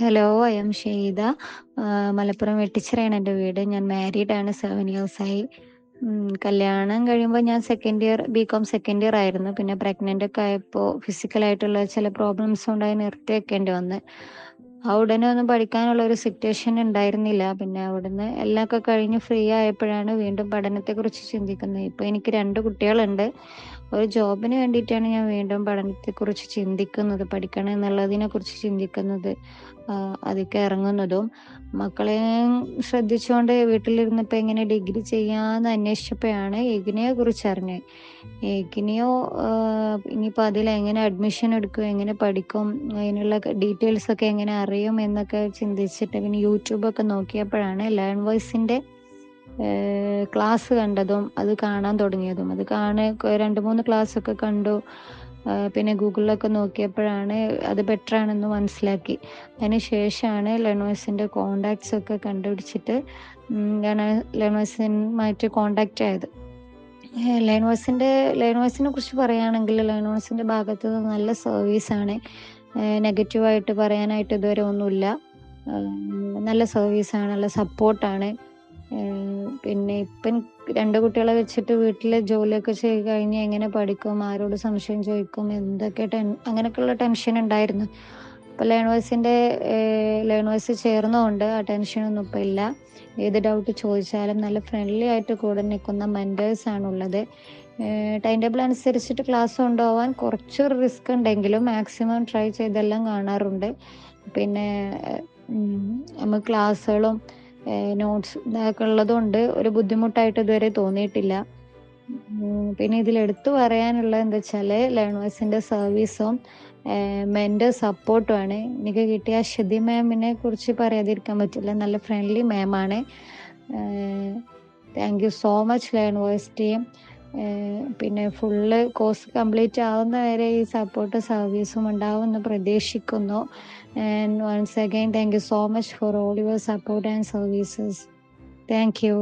Hello I am Shaitha Malappuram വെട്ടിച്ചിറയാണ് എന്റെ വീട്. ഞാൻ മാരീഡ് ആണ് സെവൻ ഇയേഴ്സായി കല്യാണം കഴിയുമ്പോൾ ഞാൻ second year B Com second year ആയിരുന്നു. പിന്നെ പ്രഗ്നന്റ് ഒക്കെ ആയപ്പോൾ ഫിസിക്കലായിട്ടുള്ള ചില പ്രോബ്ലംസ് ഉണ്ടായി നിർത്തി വെക്കേണ്ടി വന്ന്. ആ ഉടനെ ഒന്നും പഠിക്കാനുള്ള ഒരു സിറ്റുവേഷൻ ഉണ്ടായിരുന്നില്ല. പിന്നെ അവിടുന്ന് എല്ലാം ഒക്കെ കഴിഞ്ഞ് ഫ്രീ ആയപ്പോഴാണ് വീണ്ടും പഠനത്തെക്കുറിച്ച് ചിന്തിക്കുന്നത്. ഇപ്പോൾ എനിക്ക് രണ്ട് കുട്ടികളുണ്ട്. ഒരു ജോബിന് വേണ്ടിയിട്ടാണ് ഞാൻ വീണ്ടും പഠനത്തെ കുറിച്ച് ചിന്തിക്കുന്നത് പഠിക്കണം എന്നുള്ളതിനെ കുറിച്ച് ചിന്തിക്കുന്നത് അതൊക്കെ ഇറങ്ങുന്നതും മക്കളെ ശ്രദ്ധിച്ചുകൊണ്ട് വീട്ടിലിരുന്നപ്പോൾ എങ്ങനെ ഡിഗ്രി ചെയ്യാന്ന് അന്വേഷിച്ചപ്പോഴാണ് എഗ്നിയെ കുറിച്ച് അറിഞ്ഞത്. എഗ്നിയോ ഇനിയിപ്പോൾ അതിൽ എങ്ങനെ അഡ്മിഷൻ എടുക്കും എങ്ങനെ പഠിക്കും അതിനുള്ള ഡീറ്റെയിൽസ് ഒക്കെ എങ്ങനെ അറിയും എന്നൊക്കെ ചിന്തിച്ചിട്ട് പിന്നെ യൂട്യൂബൊക്കെ നോക്കിയപ്പോഴാണ് ലേൺ വോയിസിന്റെ ക്ലാസ് കണ്ടതും അത് കാണാൻ തുടങ്ങിയതും. അത് കാണാൻ രണ്ട് മൂന്ന് ക്ലാസ് ഒക്കെ കണ്ടു. പിന്നെ ഗൂഗിളിലൊക്കെ നോക്കിയപ്പോഴാണ് അത് ബെറ്റർ ആണെന്ന് മനസ്സിലാക്കി. അതിന് ശേഷമാണ് ലെണോസിന്റെ കോണ്ടാക്ട്സ് ഒക്കെ കണ്ടുപിടിച്ചിട്ട് ലെണോസിനുമായിട്ട് കോണ്ടാക്റ്റ് ആയത്. ലെണോസിന്റെ ലെണോസിനെ കുറിച്ച് പറയുകയാണെങ്കിൽ ലെണോസിന്റെ ഭാഗത്ത് നിന്ന് നല്ല സർവീസാണ് നെഗറ്റീവായിട്ട് പറയാനായിട്ട് ഇതുവരെ ഒന്നുമില്ല. നല്ല സർവീസാണ് നല്ല സപ്പോർട്ടാണ് പിന്നെ ഇപ്പം രണ്ട് കുട്ടികളെ വെച്ചിട്ട് വീട്ടിലെ ജോലിയൊക്കെ ചെയ്ത് കഴിഞ്ഞ് എങ്ങനെ പഠിക്കും ആരോട് സംശയം ചോദിക്കും എന്തൊക്കെ ടെൻ അങ്ങനെയൊക്കെയുള്ള ടെൻഷൻ ഉണ്ടായിരുന്നു. ഇപ്പോൾ ലേണേഴ്സിന്റെ ലേണേഴ്സ് ചേർന്നുകൊണ്ട് ആ ടെൻഷനൊന്നും ഇപ്പം ഇല്ല. ഏത് ഡൗട്ട് ചോദിച്ചാലും നല്ല ഫ്രണ്ട്ലി ആയിട്ട് കൂടെ നിൽക്കുന്ന മെന്റേഴ്സാണ് ഉള്ളത് ടൈം ടേബിൾ അനുസരിച്ചിട്ട് ക്ലാസ് കൊണ്ടുപോകാൻ കുറച്ച് റിസ്ക് ഉണ്ടെങ്കിലും മാക്സിമം ട്രൈ ചെയ്തെല്ലാം കാണാറുണ്ട്. പിന്നെ നമ്മൾ ക്ലാസ്സുകളും നോട്ട്സ് ഇതൊക്കെ ഉള്ളതുകൊണ്ട് ഒരു ബുദ്ധിമുട്ടായിട്ട് ഇതുവരെ തോന്നിയിട്ടില്ല. പിന്നെ ഇതിൽ എടുത്തു പറയാനുള്ളത് എന്താ വെച്ചാൽ ലേണേഴ്സിന്റെ സർവീസും മെന്റെ സപ്പോർട്ടുമാണ് എനിക്ക് കിട്ടിയ അശ്വതി മാമിനെ കുറിച്ച് പറയാതിരിക്കാൻ പറ്റില്ല. നല്ല friendly മാമാണ് thank you so much learners team പിന്നെ ഫുള്ള് കോഴ്സ് കംപ്ലീറ്റ് ആവുന്ന വരെ ഈ സപ്പോർട്ട് സർവീസും ഉണ്ടാവുമെന്ന് പ്രതീക്ഷിക്കുന്നു. And once again thank you so much for all your support and services thank you